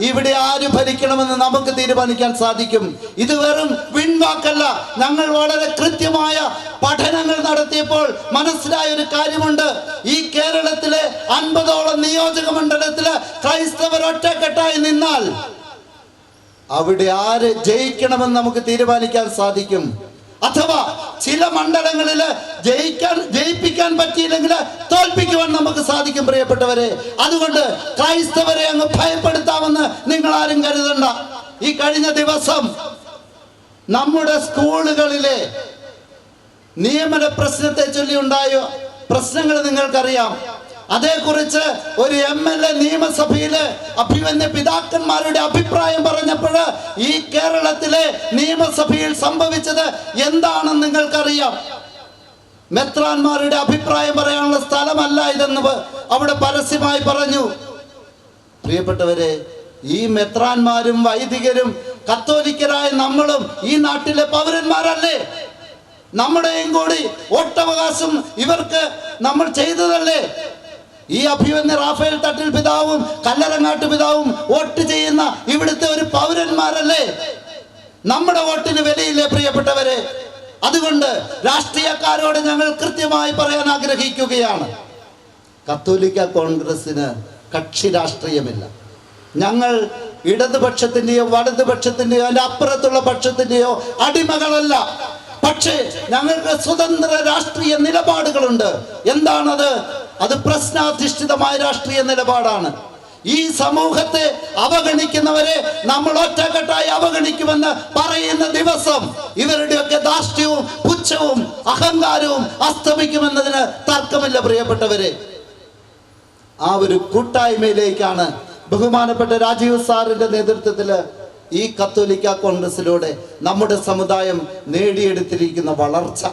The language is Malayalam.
ഇവിടെ ആര് ഭരിക്കണമെന്ന് നമുക്ക് തീരുമാനിക്കാൻ സാധിക്കും. ഇത് വെറും വിൺവാക്കല്ല ഞങ്ങൾ വളരെ കൃത്യമായ പഠനങ്ങൾ നടത്തിയപ്പോൾ മനസ്സിലായ ഒരു കാര്യമുണ്ട്. ഈ കേരളത്തിലെ അൻപതോളം നിയോജക മണ്ഡലത്തിൽ ക്രൈസ്തവർ ഒറ്റക്കെട്ടായി നിന്നാൽ അവിടെ ആര് ജയിക്കണമെന്ന് നമുക്ക് തീരുമാനിക്കാൻ സാധിക്കും. അഥവാ ചില മണ്ഡലങ്ങളിൽ ജയിക്കാൻ ജയിപ്പിക്കാൻ പറ്റിയില്ലെങ്കിൽ തോൽപ്പിക്കുവാൻ നമുക്ക് സാധിക്കും പ്രിയപ്പെട്ടവരെ. അതുകൊണ്ട് ക്രൈസ്തവരെ അങ്ങ് ഭയപ്പെടുത്താമെന്ന് നിങ്ങൾ ആരും കരുതണ്ട. ഈ കഴിഞ്ഞ ദിവസം നമ്മുടെ സ്കൂളുകളിലെ നിയമന പ്രശ്നത്തെ ചൊല്ലി ഉണ്ടായ പ്രശ്നങ്ങൾ നിങ്ങൾക്കറിയാം. അതേക്കുറിച്ച് ഒരു എം എൽ എ നിയമസഭയിൽ അഭിമന്യ പിതാക്കന്മാരുടെ അഭിപ്രായം പറഞ്ഞപ്പോൾ ഈ കേരളത്തിലെ നിയമസഭയിൽ സംഭവിച്ചത് എന്താണെന്ന് നിങ്ങൾക്കറിയാം. മെത്രാന്മാരുടെ അഭിപ്രായം പറയാനുള്ള സ്ഥലമല്ല ഇതെന്ന് അവിടെ പരസ്യമായി പറഞ്ഞു. പ്രിയപ്പെട്ടവരെ ഈ മെത്രാന്മാരും വൈദികരും കത്തോലിക്കരായ നമ്മളും ഈ നാട്ടിലെ പൗരന്മാരല്ലേ? നമ്മുടെയും കൂടി വോട്ടവകാശം ഇവർക്ക് നമ്മൾ ചെയ്തതല്ലേ? ഈ അഭിമന്യ റാഫേൽ തട്ടിൽ പിതാവും കല്ലറങ്ങാട്ട് പിതാവും വോട്ട് ചെയ്യുന്ന ഇവിടുത്തെ ഒരു പൗരന്മാരല്ലേ? നമ്മുടെ വോട്ടിന് വിലയില്ലേ പ്രിയപ്പെട്ടവരെ? അതുകൊണ്ട് രാഷ്ട്രീയക്കാരോട് ഞങ്ങൾ കൃത്യമായി പറയാൻ ആഗ്രഹിക്കുകയാണ്. കത്തോലിക്ക കോൺഗ്രസിന് കക്ഷി രാഷ്ട്രീയമില്ല. ഞങ്ങൾ ഇടതുപക്ഷത്തിന്റെയോ വലതുപക്ഷത്തിന്റെയോ അതിന്റെ അപ്പുറത്തുള്ള പക്ഷത്തിന്റെയോ അടിമകളല്ല. പക്ഷേ ഞങ്ങൾക്ക് സ്വതന്ത്ര രാഷ്ട്രീയ നിലപാടുകളുണ്ട്. എന്താണത്? അത് പ്രശ്നാധിഷ്ഠിതമായ രാഷ്ട്രീയ നിലപാടാണ്. ഈ സമൂഹത്തെ അവഗണിക്കുന്നവരെ നമ്മൾ ഒറ്റക്കെട്ടായി അവഗണിക്കുമെന്ന് പറയുന്ന ദിവസം ഇവരുടെയൊക്കെ ധാർഷ്ട്യവും പുച്ഛവും അഹങ്കാരവും അസ്തമിക്കുമെന്നതിന് തർക്കമില്ല പ്രിയപ്പെട്ടവരെ. ആ ഒരു കൂട്ടായ്മയിലേക്കാണ് ബഹുമാനപ്പെട്ട രാജീവ് സാറിന്റെ നേതൃത്വത്തിൽ ഈ കത്തോലിക്ക കോൺഗ്രസിലൂടെ നമ്മുടെ സമുദായം നേടിയെടുത്തിരിക്കുന്ന വളർച്ച.